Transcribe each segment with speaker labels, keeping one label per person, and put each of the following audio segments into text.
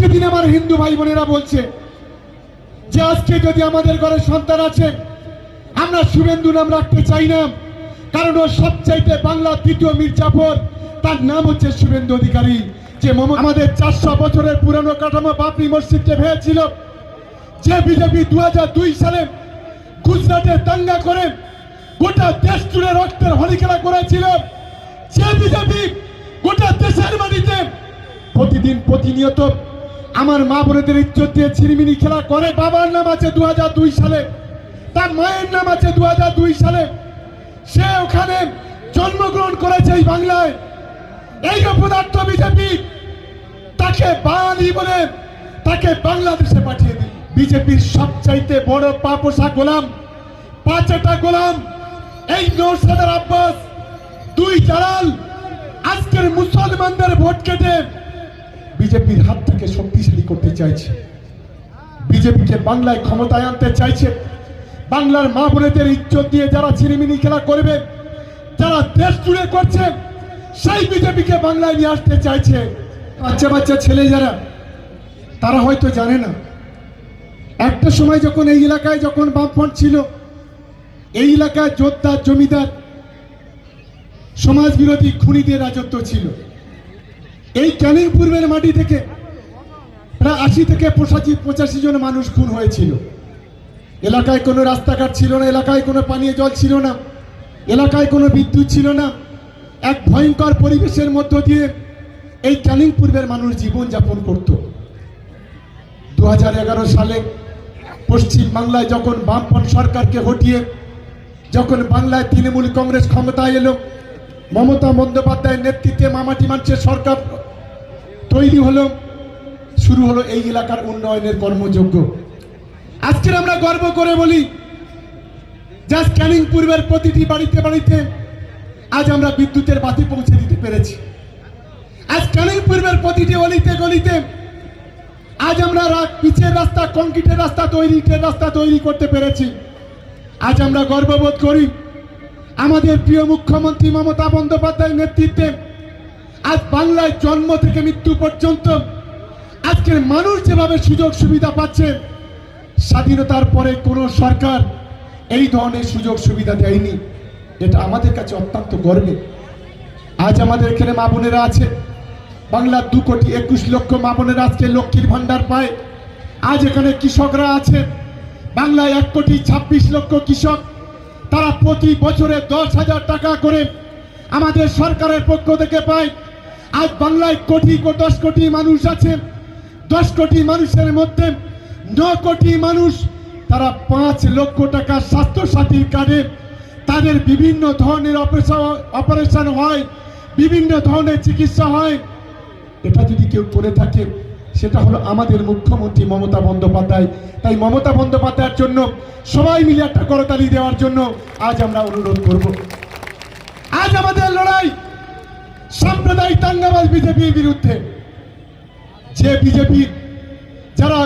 Speaker 1: আজকে দিনে আমার হিন্দু ভাই বোনেরা বলছে যে আজকে যদি আমাদের ঘরে সন্তান আছে, আমরা শুভেন্দু নাম রাখতে চাই না। কারণ ও সবচাইতে বাংলার দ্বিতীয় মির্জাফর তার নাম হচ্ছে শুভেন্দু অধিকারী। যে আমাদের চারশো বছরের পুরানো কাঠামো বাপরি মসজিদকে ভেঙেছিল, যে বিজেপি দু দুই সালে গুজরাটে দাঙ্গা করে গোটা দেশ জুড়ে রক্তের হোলি খেলা করেছিল, যে বিজেপি গোটা দেশের মাটিতে প্রতিদিন প্রতিনিয়ত আমার মা বোনেদের ইজ্জত দিয়ে ছিনিমিনি খেলা করে। বাবার নাম আছে দু দুই সালে। তার মায়ের নাম আছে দু দুই সালে। সে ওখানে জন্মগ্রহণ করেছে এই বাংলায়। এই অপদার্থ বিজেপি, তাকে বাঙালি বলে তাকে বাংলাদেশে পাঠিয়ে দিল। বিজেপির সবচাইতে বড় পাপোসা গোলাম পাঁচটা গোলাম, এই নৌসাদার আব্বাস, দুই জালাল, আজকের মুসলমানদের ভোট কেটে বিজেপির হাত থেকে শক্তিশালী করতে চাইছে। বিজেপিকে বাংলায় ক্ষমতায় আনতে চাইছে। বাংলার মা বোনেদের ইজ্জত দিয়ে যারা ছিনিমিনি খেলা করবে, যারা দেশ জুড়ে করছে, সেই বিজেপিকে বাংলায় নিয়ে আসতে চাইছে। বাচ্চা বাচ্চা ছেলে যারা, তারা হয়তো জানে না। একটা সময় যখন এই এলাকায় যখন বামফ্রন্ট ছিল, এই এলাকায় যোদ্ধা, জমিদার সমাজ বিরোধী খুনিদের রাজত্ব ছিল। এই ক্যানিং পূর্বের মাটি থেকে প্রায় আশি থেকে পঁচাশি পঁচাশি জন মানুষ খুন হয়েছিল। এলাকায় কোনো রাস্তাঘাট ছিল না, এলাকায় কোনো পানীয় জল ছিল না, এলাকায় কোনো বিদ্যুৎ ছিল না। এক ভয়ঙ্কর পরিবেশের মধ্য দিয়ে এই ক্যানিং পূর্বের মানুষ জীবন যাপন করত। দু হাজার এগারো সালে পশ্চিম বাংলায় যখন বামপন সরকারকে হটিয়ে, যখন বাংলায় তৃণমূল কংগ্রেস ক্ষমতায় এলো মমতা বন্দ্যোপাধ্যায়ের নেতৃত্বে মামাটি মানুষের সরকার। তৈরি হলো, শুরু হলো এই এলাকার উন্নয়নের কর্মযোগ্য আজকের আমরা গর্ব করে বলি, যা ক্যানিং পূর্বের প্রতিটি বাড়িতে বাড়িতে আজ আমরা বিদ্যুতের বাতি পৌঁছে দিতে পেরেছি। আজ ক্যানিং পূর্বের প্রতিটি অলিতে গলিতে আজ আমরা পিচের রাস্তা, কংক্রিটের রাস্তা তৈরি, ইটের রাস্তা তৈরি করতে পেরেছি। আজ আমরা গর্ববোধ করি আমাদের প্রিয় মুখ্যমন্ত্রী মমতা বন্দ্যোপাধ্যায়ের নেতৃত্বে আজ বাংলায় জন্ম থেকে মৃত্যু পর্যন্ত আজকের মানুষ যেভাবে সুযোগ সুবিধা পাচ্ছে, স্বাধীনতার পরে কোনো সরকার এই ধরনের সুযোগ সুবিধা দেয়নি। এটা আমাদের কাছে অত্যন্ত গর্বের। আজ আমাদের এখানে মা বোনেরা আছে। বাংলার দু কোটি একুশ লক্ষ মা বোনেরা আজকে লক্ষ্মীর ভান্ডার পায়। আজ এখানে কৃষকরা আছে। বাংলায় এক কোটি ছাব্বিশ লক্ষ কৃষক। তারা প্রতি বছরে দশ হাজার টাকা করে আমাদের সরকারের পক্ষ থেকে পায়। আজ বাংলায় কোটি দশ কোটি মানুষ আছে। দশ কোটি মানুষের মধ্যে ন কোটি মানুষ তারা পাঁচ লক্ষ টাকা স্বাস্থ্য সাথীর কার্ডে তাদের বিভিন্ন ধরনের অপারেশন অপারেশন হয়, বিভিন্ন ধরনের চিকিৎসা হয়। এটা যদি কেউ করে থাকে সেটা হলো আমাদের মুখ্যমন্ত্রী মমতা বন্দ্যোপাধ্যায়। তাই মমতা বন্দ্যোপাধ্যায়ের জন্য সবাই মিলে একটা করতালি দেওয়ার জন্য আজ আমরা অনুরোধ করব। আজ আমাদের লড়াই সাম্প্রদায়িক দাঙ্গাবাজ বিজেপির বিরুদ্ধে। যে বিজেপি, যারা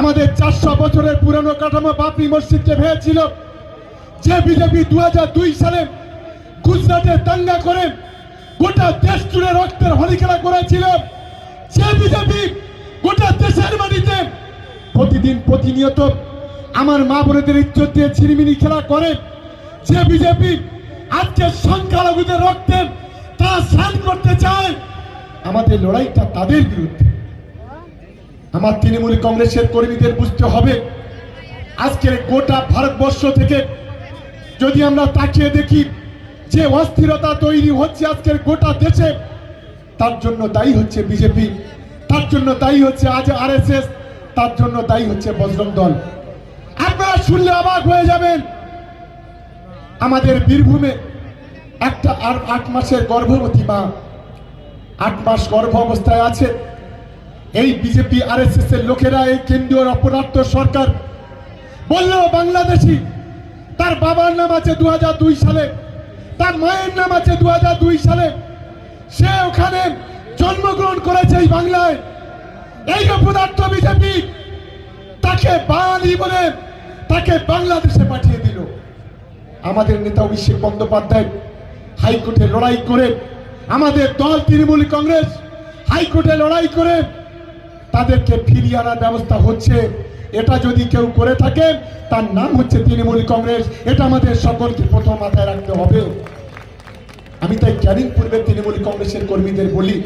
Speaker 1: আমাদের চারশো বছরের পুরনো কাঠামো বাপরি মসজিদকে ভেঙেছিল, যে বিজেপি দু দুই সালে গুজরাটে দাঙ্গা করে গোটা দেশ জুড়ে রক্তের হোলি খেলা করেছিল, যে বিজেপি গোটা দেশের মাটিতে প্রতিদিন প্রতিনিয়ত আমার মা বোনেদের ইজ্জত দিয়ে ছিনিমিনি খেলা করে, যে বিজেপি আজকে সংখ্যালঘুদের রক্তে তা স্নান করতে চায়, আমাদের লড়াইটা তাদের বিরুদ্ধে। আমার তৃণমূল কংগ্রেসের কর্মীদের বুঝতে হবে, আজকের গোটা ভারতবর্ষ থেকে যদি আমরা তাকিয়ে দেখি যে অস্থিরতা তৈরি হচ্ছে আজকের গোটা দেশে, তার জন্য দায়ী হচ্ছে বিজেপি। তার জন্য দায়ী হচ্ছে আজ আরএসএস, তার জন্য দায়ী হচ্ছে বজরং দল। আপনারা শুনলে অবাক হয়ে যাবেন, আমাদের বীরভূমে একটা আর আট মাসের গর্ভবতী মা, আট মাস গর্ভ অবস্থায় আছে। এই বিজেপি আরএসএস এর লোকেরা, এই কেন্দ্রীয় অপরাধ সরকার বলল বাংলাদেশি, তার বাবার নাম আছে দু সালে, তার মায়ের নাম আছে দু সালে। সে ওখানে জন্মগ্রহণ করেছে এই বাংলায়। এই অপদার্থ বিজেপি, তাকে বাঙালি বলে তাকে বাংলাদেশে পাঠিয়ে দিল। আমাদের নেতা অভিষেক বন্দ্যোপাধ্যায় হাইকোর্টে লড়াই করে, আমাদের দল তৃণমূল কংগ্রেস হাইকোর্টে লড়াই করে, তাদেরকে ফিরিয়ে আনার ব্যবস্থা হচ্ছে। এটা যদি কেউ করে থাকে, তার নাম হচ্ছে তৃণমূল কংগ্রেস। এটা আমাদের সকলকে প্রথম মাথায় রাখতে হবে। আমি তাই ক্যানিং পূর্বে তৃণমূল কংগ্রেসের কর্মীদের বলি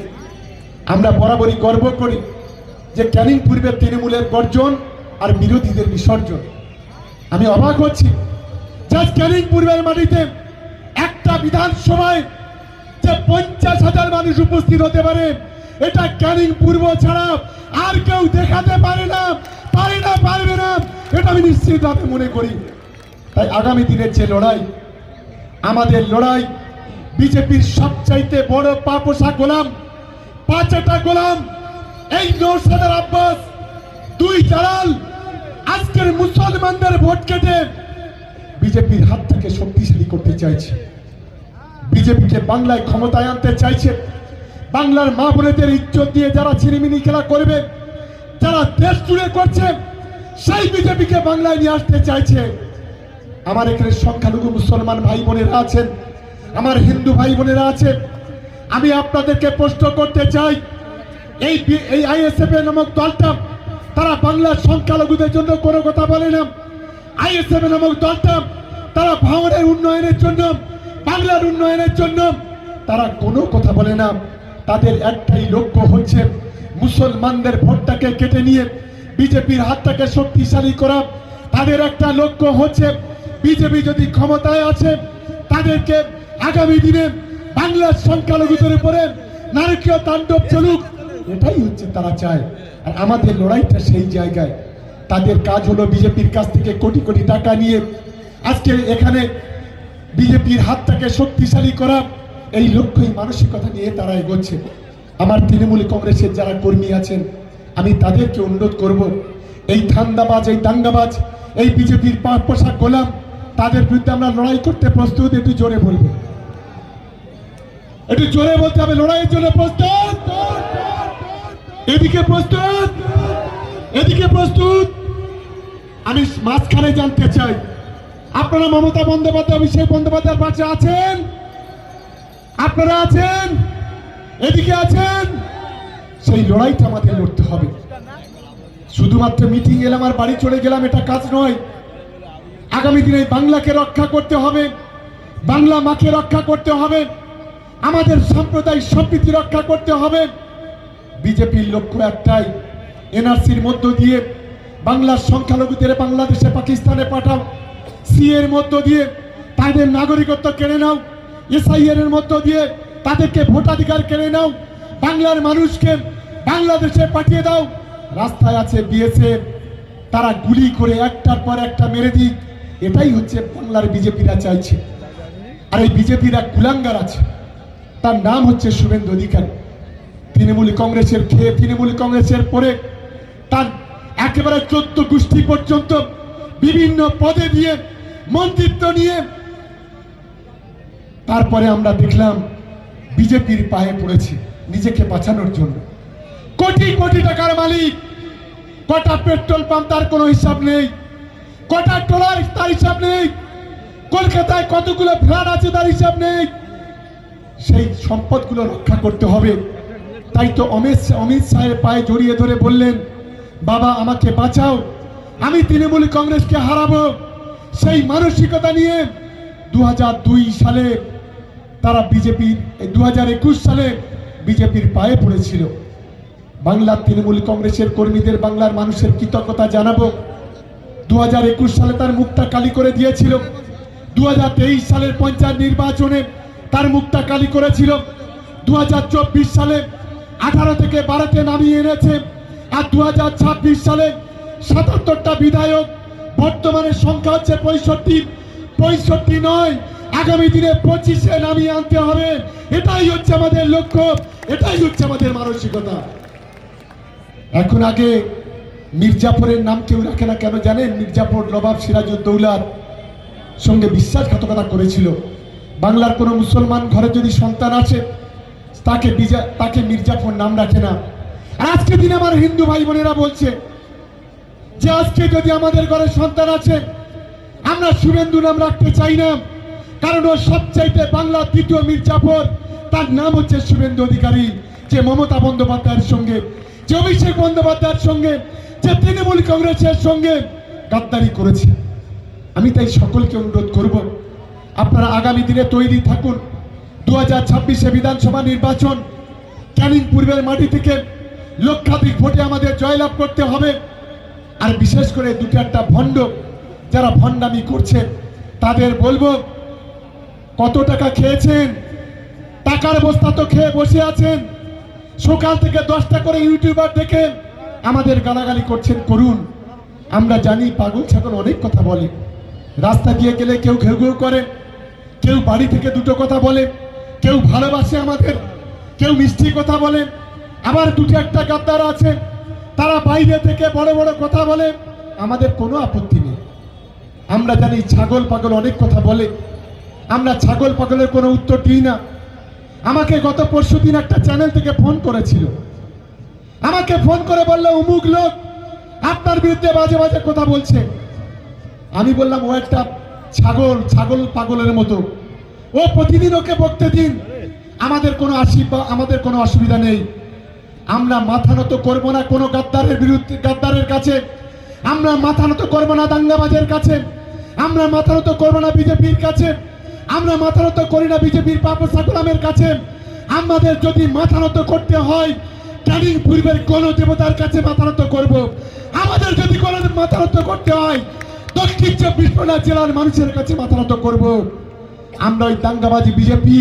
Speaker 1: আমরা বরাবরই গর্ব করি যে ক্যানিং পূর্বে তৃণমূলের গর্জন আর বিরোধীদের বিসর্জন। আমি অবাক হচ্ছি আজ ক্যানিং পূর্বের মাটিতে একটা বিধানসভায় যে পঞ্চাশ হাজার মানুষ উপস্থিত হতে পারে, এটা ক্যানিং পূর্ব ছাড়া আর কেউ দেখাতে পারে না পারে না, পারবে না, এটা আমি নিশ্চিতভাবে মনে করি। তাই আগামী দিনের যে লড়াই, আমাদের লড়াই বিজেপির সবচাইতে বড় পাপোষা গোলাম পাঁচটা গোলাম, এই নৌসাদার আব্বাস, দুই জালাল, আজকের মুসলমানদের ভোট কেটে বিজেপির হাত থেকে শক্তিশালী করতে চাইছে। বিজেপিকে বাংলায় ক্ষমতায় আনতে চাইছে। বাংলার মা বোনেদের ইজ্জত দিয়ে যারা ছিনিমিনি খেলা করবে, যারা দেশ জুড়ে করছে, সেই বিজেপিকে বাংলায় নিয়ে আসতে চাইছে। আমার এখানে সংখ্যালঘু মুসলমান ভাই বোনেরা আছেন, আমার হিন্দু ভাই বোনেরা আছেন আমি আপনাদেরকে প্রশ্ন করতে চাই, এই এই আইএসএফ নামক দলটা তারা বাংলার সংখ্যালঘুদের জন্য কোনো কথা বলে না। আইএসএফ নামক দলটা তারা ভাঙনের উন্নয়নের জন্য, বাংলার উন্নয়নের জন্য তারা কোনো কথা বলে না। তাদের একটাই লক্ষ্য হচ্ছে মুসলমানদের ভোটটাকে কেটে নিয়ে বিজেপির হাতটাকে শক্তিশালী করা। তাদের একটা লক্ষ্য হচ্ছে, বিজেপি যদি ক্ষমতায় আছে, তাদেরকে আগামী দিনে বাংলার সংখ্যালঘুদের উপরে নারকীয় তাণ্ডব চলুক, এটাই হচ্ছে তারা চায়। আর আমাদের লড়াইটা সেই জায়গায়। তাদের কাজ হলো বিজেপির কাছ থেকে কোটি কোটি টাকা নিয়ে আজকে এখানে বিজেপির হাতটাকে শক্তিশালী করা, এই লক্ষ্যই মানসিকতা নিয়ে তারা এগোচ্ছে। আমার তৃণমূল কংগ্রেসের যারা কর্মী আছেন, আমি তাদেরকে অনুরোধ করব, এই ধান্দাবাজ, এই দাঙ্গাবাজ, এই বিজেপির পোশাক গোলাম, তাদের বিরুদ্ধে আমরা লড়াই করতে প্রস্তুত, একটু জোরে বলব একটু জোরে বলতে হবে, লড়াইয়ের জন্য প্রস্তুত। এদিকে প্রস্তুত এদিকে প্রস্তুত। আমি মাঝখানে জানতে চাই, আপনারা মমতা বন্দ্যোপাধ্যায়, অভিষেক বন্দ্যোপাধ্যায়ের পাশে আছেন? আপনারা আছেন? এদিকে আছেন? সেই লড়াইটা আমাদের লড়তে হবে। শুধুমাত্র মিটিং এলাম আর বাড়ি চলে গেলাম, এটা কাজ নয়। আগামী দিনে বাংলাকে রক্ষা করতে হবে, বাংলা মাকে রক্ষা করতে হবে। আমাদের সম্প্রদায় সম্প্রীতি রক্ষা করতে হবে। বিজেপির লক্ষ্য একটাই, এনআরসির মধ্য দিয়ে বাংলার সংখ্যালঘুদের বাংলাদেশে পাকিস্তানে পাঠাও। সি এর মধ্য দিয়ে তাদের নাগরিকত্ব কেড়ে নাও। এসআইএর এর মধ্য দিয়ে তাদেরকে ভোটাধিকার কেড়ে নাও। বাংলার মানুষকে বাংলাদেশে পাঠিয়ে দাও। রাস্তায় আছে বিএসএফ, তারা গুলি করে একটার পর একটা মেরে দিক। এটাই হচ্ছে বাংলার বিজেপিরা চাইছে। আর এই বিজেপির কুলাঙ্গার আছে। তার নাম হচ্ছে শুভেন্দু অধিকারী। তৃণমূল কংগ্রেসের খেয়ে তৃণমূল কংগ্রেসের পরে তার একেবারে চোদ্দ গোষ্ঠী পর্যন্ত বিভিন্ন পদে দিয়ে মন্ত্রিত্ব নিয়ে তারপরে আমরা দেখলাম বিজেপির পায়ে পড়েছে নিজেকে বাঁচানোর জন্য। কোটি কোটি টাকার মালিক, কটা পেট্রোল পাম্প তার কোনো হিসাব নেই, কটা ট্রলার তার হিসাব নেই, কলকাতায় কতগুলো ফ্ল্যাট আছে তার হিসাব নেই। সেই সম্পদগুলো রক্ষা করতে হবে। তাই তো অমিত অমিত শাহের পায়ে জড়িয়ে ধরে বললেন, বাবা, আমাকে বাঁচাও। আমি তৃণমূল কংগ্রেসকে হারাবো। সেই মানসিকতা নিয়ে দু হাজার দুই সালে তারা বিজেপির দু হাজার সালে বিজেপির পায়ে পড়েছিল। বাংলার তৃণমূল কংগ্রেসের কর্মীদের বাংলার মানুষের কৃতজ্ঞতা জানাব। দু হাজার একুশ সালে তার মুখটা কালি করে দিয়েছিল। দু হাজার তেইশ সালের পঞ্চায়েত নির্বাচনে তার মুখটা কালি করেছিল। দু হাজার চব্বিশ সালে আঠারো থেকে বারোতে নামিয়ে এনেছে আর দু হাজার ছাব্বিশ সালে সাতাত্তরটা বিধায়ক, বর্তমানে সংখ্যা হচ্ছে পঁয়ষট্টি। পঁয়ষট্টি নয়, আগামী দিনে পঁচিশে নামিয়ে আনতে হবে। এটাই হচ্ছে আমাদের লক্ষ্য, এটাই হচ্ছে আমাদের মানসিকতা। এখন আগে মির্জাপুরের নাম কেউ রাখে না, কেন জানেন? মির্জাপুর নবাব সিরাজউদ্দৌলার সঙ্গে বিশ্বাসঘাতকতা করেছিল। বাংলার কোনো মুসলমান ঘরে যদি সন্তান আছে, তাকে বিজা, তাকে মির্জাফর নাম রাখে না। আজকে দিন আমার হিন্দু ভাই বোনেরা বলছে যে আজকে যদি আমাদের ঘরে সন্তান আছে, আমরা শুভেন্দু নাম রাখতে চাই না। কারণ ও সবচাইতে বাংলার দ্বিতীয় মির্জাফর তার নাম হচ্ছে শুভেন্দু অধিকারী, যে মমতা বন্দ্যোপাধ্যায়ের সঙ্গে, যে অভিষেক বন্দ্যোপাধ্যায়ের সঙ্গে, যে তৃণমূল কংগ্রেসের সঙ্গে গাদ্দারি করেছে। আমি তাই সকলকে অনুরোধ করব আপনারা আগামী দিনে তৈরি থাকুন। দু হাজার ছাব্বিশে বিধানসভা নির্বাচন, ক্যানিং পূর্বের মাটি থেকে লক্ষাধিক ভোটে আমাদের জয়লাভ করতে হবে। আর বিশেষ করে দুটো একটা ভণ্ড, যারা ভণ্ডামি করছে, তাদের বলব, কত টাকা খেয়েছেন? টাকার বস্তা তো খেয়ে বসে আছেন। সকাল থেকে দশটা করে ইউটিউবার দেখে আমাদের গালাগালি করছেন, করুন। আমরা জানি পাগল ছাগল অনেক কথা বলে। রাস্তা দিয়ে গেলে কেউ ঘেউ ঘেউ করে। কেউ বাড়ি থেকে দুটো কথা বলে, কেউ ভালোবাসে আমাদের, কেউ মিষ্টি কথা বলে, আবার দুটো একটা গাদ্দার আছে, তারা বাইরে থেকে বড় বড় কথা বলে, আমাদের কোনো আপত্তি নেই। আমরা জানি ছাগল পাগল অনেক কথা বলে, আমরা ছাগল পাগলের কোনো উত্তর দিই না। আমাকে গত পরশু দিন একটা চ্যানেল থেকে ফোন করেছিল। আমাকে ফোন করে বলল উমুক লোক আপনার বিরুদ্ধে বাজে বাজে কথা বলছে। আমি বললাম, ও একটা ছাগল ছাগল পাগলের মতো। ও প্রতিদিন ওকে বকতে দিন। আমাদের কোনো আশীর্বাদ আমাদের কোনো অসুবিধা নেই। আমরা মাথা নত করব না কোনো গাদ্দারের বিরুদ্ধে, গাদ্দারের কাছে। আমরা মাথা নত করব না দাঙ্গাবাজের কাছে। আমরা মাথা নত করব না বিজেপির কাছে। আমরা মাথা নত করি না বিজেপির পাপর সাকুলামের কাছে। আমাদের যদি মাথা নত করতে হয়, ক্যানিং পূর্বের কোন দেবতার কাছে মাথা নত করব। আমাদের যদি কোনো মাথা নত করতে হয় দক্ষিণ চব্বিশ পরগনা জেলার মানুষের কাছে মাথা নত করব। আমরা ওই দাঙ্গাবাজি বিজেপি,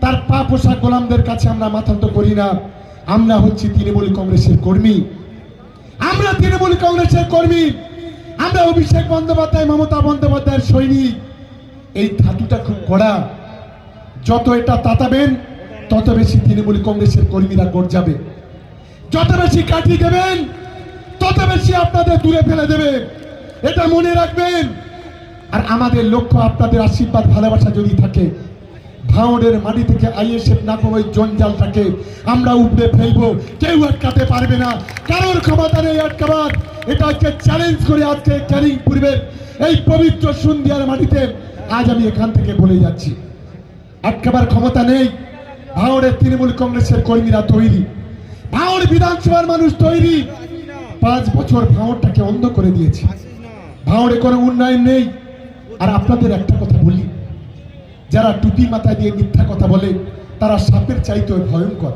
Speaker 1: তার পা পোষা গোলামদের কাছে আমরা মাথা মাথান্ত করি না। আমরা হচ্ছি তৃণমূল কংগ্রেসের কর্মী। আমরা তৃণমূল কংগ্রেসের কর্মী। আমরা অভিষেক বন্দ্যোপাধ্যায়, মমতা বন্দ্যোপাধ্যায়ের সৈনিক। এই ধাতুটা খুব কড়া যত এটা তাতাবেন, তত বেশি তৃণমূল কংগ্রেসের কর্মীরা গড় যাবে। যত বেশি কাঠি দেবেন, তত বেশি আপনাদের দূরে ফেলে দেবে। এটা মনে রাখবেন। আর আমাদের লক্ষ্য আপনাদের আশীর্বাদ, ভালোবাসা যদি থাকে ভাঁড়ের মাটি থেকে আইএসএফ নাকম ওই জঞ্জালটাকে আমরা উপড়ে ফেলব। কেউ আটকাতে পারবে না। কারোর ক্ষমতা নেই আটকাবার। এটা হচ্ছে চ্যালেঞ্জ করে আজকে ক্যারিং পূর্বের এই পবিত্র সুন্দিয়ার মাটিতে আজ আমি এখান থেকে বলে যাচ্ছি। আটকাবার ক্ষমতা নেই। ভাঁড়ের তৃণমূল কংগ্রেসের কর্মীরা তৈরি। ভাঁড় বিধানসভার মানুষ তৈরি। পাঁচ বছর ভাঁড়টাকে অন্ধ করে দিয়েছে। ভাঁড়ে কোনো উন্নয়ন নেই। আর আপনাদের একটা কথা বলি, যারা টুপি মাথায় দিয়ে মিথ্যা কথা বলে, তারা সাপের চাইতে ভয়ঙ্কর।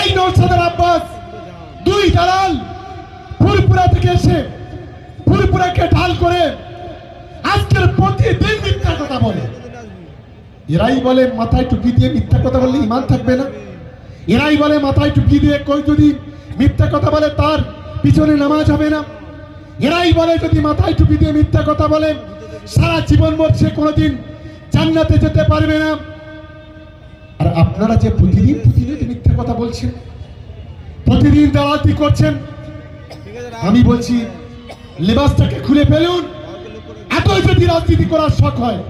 Speaker 1: এই নৌসাদের আব্বাস, দুই দালাল ফুরপুরা থেকে এসে ফুরপুরাকে ঢাল করে আজকের প্রতিদিন মিথ্যা কথা বলে। এরাই বলে, মাথায় টুপি দিয়ে মিথ্যা কথা বললে ইমান থাকবে না। এরাই বলে, মাথায় টুপি দিয়ে কই যদি মিথ্যা কথা বলে, তার পিছনে নামাজ হবে না। এরাই বলে যদি মাথায় টুপি দিয়ে মিথ্যা কথা বলে, সারা জীবন সে কোনোদিন জান্নাতে যেতে পারবে না। আর আপনারা যে প্রতিদিন প্রতিদিন মিথ্যা কথা বলছেন, প্রতিদিন দালালতি করছেন, আমি বলছি, লেবাসটাকে খুলে ফেলুন। এতই যদি রাজনীতি করার শখ হয়,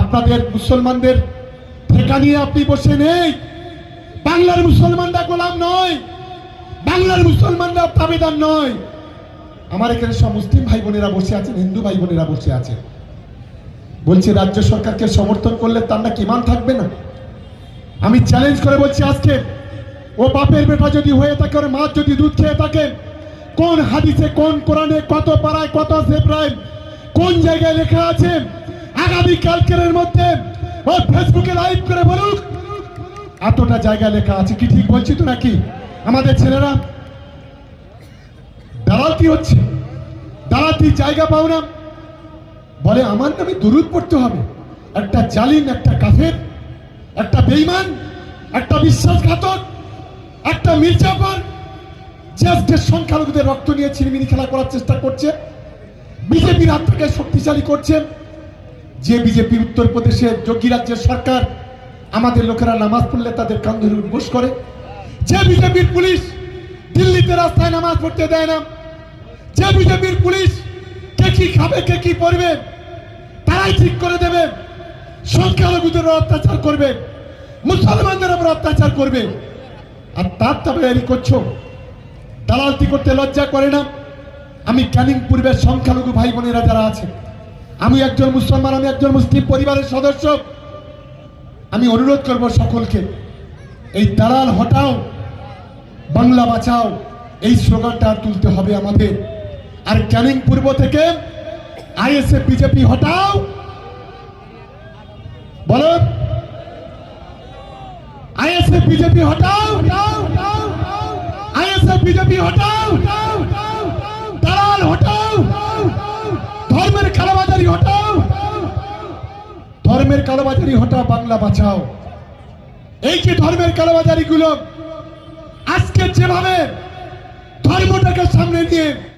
Speaker 1: আপনাদের মুসলমানদের ঠেকা নিয়ে আপনি বসে নেই। বাংলার মুসলমানরা গোলাম নয়, বাংলার মুসলমানরা তাবেদার নয়। আমার এখানে সব মুসলিম ভাই বোনেরা বসে আছেন, হিন্দু ভাই বোনেরা বসে আছেন। বলছে, রাজ্য সরকারকে সমর্থন করলে তার নাকি ইমান থাকবে না? আমি চ্যালেঞ্জ করে বলছি আজকে, ও বাপের বেটা যদি হয়ে থাকে, ওর মা যদি দুধ খেয়ে থাকে, কোন হাদিসে, কোন কোরআনে, কত পাড়ায়, কত সেপ্রায় কোন জায়গায় লেখা আছে? আগামী কালকের মধ্যে ও ফেসবুকে লাইভ করে বলুক। এতটা জায়গায় লেখা আছে, কি ঠিক বলছি তো নাকি? আমাদের ছেলেরা দালালতি হচ্ছে। দাঁড়াতি জায়গা পাও না। বলে, আমার নামে দুরুদ পড়তে হবে। একটা জালিম, একটা কাফের, একটা বেইমান একটা বিশ্বাসঘাতক, একটা মির্জাফর যে সংখ্যালঘুদের রক্ত নিয়ে ছিনিমিনি খেলা করার চেষ্টা করছে। বিজেপির হাত থেকে শক্তিশালী করছে। যে বিজেপি উত্তরপ্রদেশের যোগী রাজ্যের সরকার আমাদের লোকেরা নামাজ পড়লে তাদের কান ধরে উদ্বোস করে। যে বিজেপির পুলিশ দিল্লিতে রাস্তায় নামাজ পড়তে দেয় না। যে বিজেপির পুলিশ কে কি খাবে, কে কি পড়বে তারাই ঠিক করে দেবে। সংখ্যালঘুদের অত্যাচার করবে, মুসলমানদের উপর অত্যাচার করবে। আর তার তবে করছ। দালালতি করতে লজ্জা করে না? আমি ক্যানিং পূর্বের সংখ্যালঘু ভাই বোনেরা যারা আছে, আমি একজন মুসলমান, আমি একজন মুসলিম পরিবারের সদস্য। আমি অনুরোধ করব সকলকে, এই দালাল হটাও, বাংলা বাঁচাও, এই স্লোগানটা তুলতে হবে আমাদের। আর ক্যানিং পূর্ব থেকে আইএসএ, বিজেপি, হটাও। বলো। আইএসএ, বিজেপি, হটাও। আইএসএ, বিজেপি, হটাও। দালাল, হটাও। ধর্মের কালোবাজারি হটাও। ধর্মের কালোবাজারি হটাও, বাংলা বাঁচাও। এই যে ধর্মের কালোবাজারি গুলো আজকে যেভাবে ধর্মটাকে সামনে নিয়ে